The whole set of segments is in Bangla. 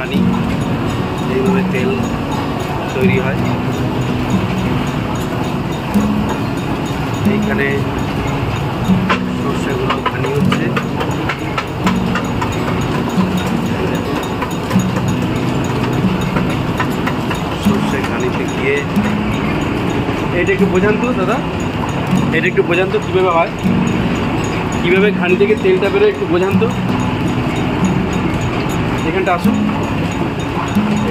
ঘানি এইভাবে তেল তৈরি হয়। এইখানে সর্ষেগুলো ঘানি হচ্ছে। সর্ষে ঘানিতে গিয়ে এটা একটু বোঝান তো, দাদা? এটা একটু বোঝান তো, কীভাবে হয়? কীভাবে ঘানি থেকে তেলটা বেরোয়, একটু বোঝান তো। এখানটা আসুন।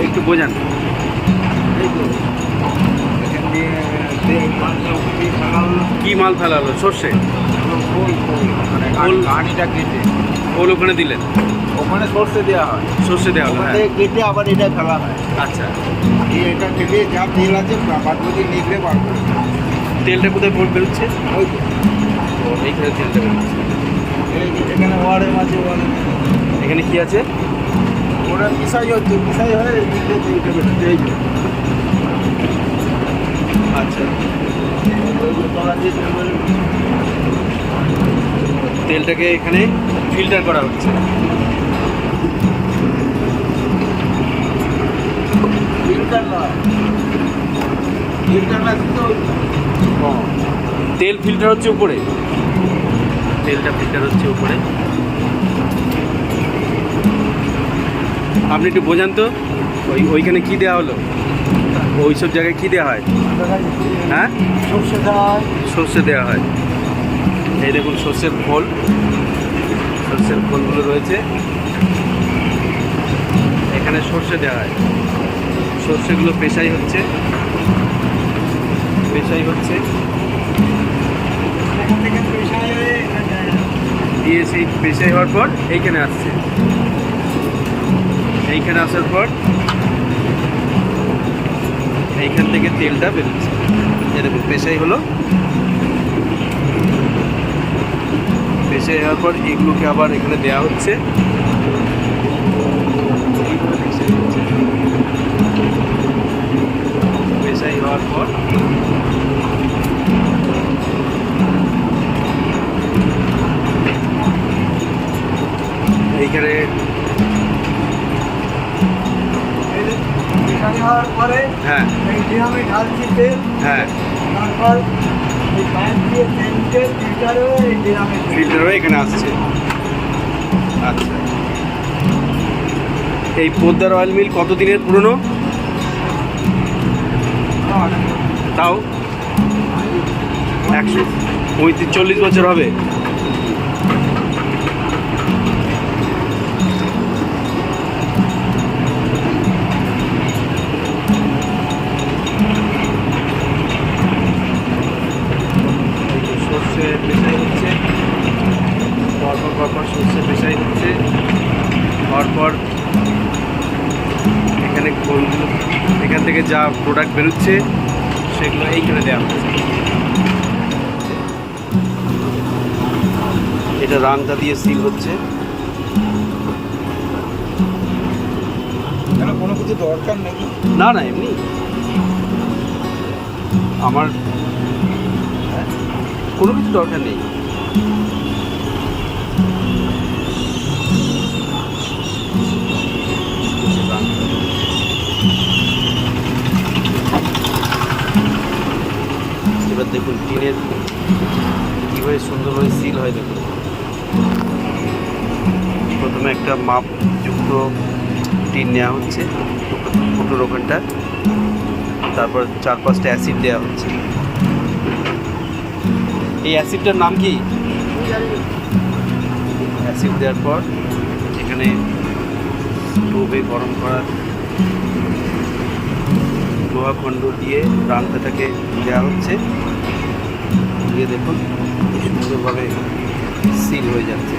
একটু বোঝান। কী মাল ফেলা হলো সর্ষে মানে কেটে। ওল ওখানে দিলেন? ওখানে সর্ষে দেওয়া হয়। সর্ষে দেওয়া ওখান হ্যাঁ। কেটে আবার এটা ফেলা হয়। আচ্ছা। এটা কেটে যা তেল আছে বাদ বাকি নিগড়ে বার করে তেলটা কোথায় ভোট বেরোচ্ছে? ওই তো। এইখানে তেলটা বেরোচ্ছে। এখানে ওয়ারের মাঝে ওয়ারের এখানে কি আছে? ওরা মিশাই হচ্ছে মিশাই হয়ে এই আচ্ছা দিয়ে তেল বেরোচ্ছে। তেলটাকে এখানে ফিল্টার করা হচ্ছে। ফিল্টার নয় ফিল্টার না ও তেল ফিল্টার হচ্ছে উপরে। তেলটা ফিল্টার হচ্ছে উপরে। আপনি একটু বোঝান তো, ওই, ওইখানে কী দেওয়া হলো? ওই সব জায়গায় কী দেওয়া হয়? হ্যাঁ? সর্ষে দেওয়া হয়। সর্ষে দেওয়া হয় এই দেখুন, সর্ষের ফল। সর্ষের ফলগুলো রয়েছে। এখানে সর্ষে দেওয়া হয়। সর্ষেগুলো পেশাই হচ্ছে। পেশাই হচ্ছে। দিয়ে সেই পেশাই হওয়ার পর এইখানে আসছে। এইখানে আসার পর এইখান থেকে তেলটা বেরোচ্ছে এরকম পেশাই হলো পেশাই হওয়ার পর এগুলোকে আবার এখানে পেশাই হচ্ছে। পেশাই হওয়ার পর এইখানে হওয়ার পরে হ্যাঁ। এই ঢালছি তেল হ্যাঁ। তারপর এই পাইপ দিয়ে তেলকে ফিল্টার হয়ে এই ড্রামে ফিল্টার এখানে আসছে। আচ্ছা। এই পোদ্দার অয়েল মিল কত দিনের পুরনো? তাও? একশো পঁয়ত্রিশ চল্লিশ বছর হবে। পেশাই পরপর পরপর সর্ষে পেশাই হচ্ছে। পরপর এখানে খোলগুলো এখান থেকে যা প্রোডাক্ট বেরোচ্ছে সেগুলো এইখানে দেওয়া হচ্ছে। এটা রাংটা দিয়ে সিল হচ্ছে। কেন কোনো কিছু দরকার নাকি? না না এমনি। আমার কোনো কিছু দরকার নেই। এবার দেখুন, টিনের কীভাবে সুন্দরভাবে সিল হয় দেখুন। প্রথমে একটা মাপযুক্ত টিন নেওয়া হচ্ছে, ফুটোর ওখানটা। তারপর চার পাঁচটা অ্যাসিড দেওয়া হচ্ছে। এই অ্যাসিডটার নাম কি? অ্যাসিড দেওয়ার পর এখানে স্টোভে গরম করার লোহা খণ্ড দিয়ে রান্তাটাকে দেওয়া হচ্ছে। দিয়ে দেখুন সুন্দরভাবে সিল হয়ে যাচ্ছে।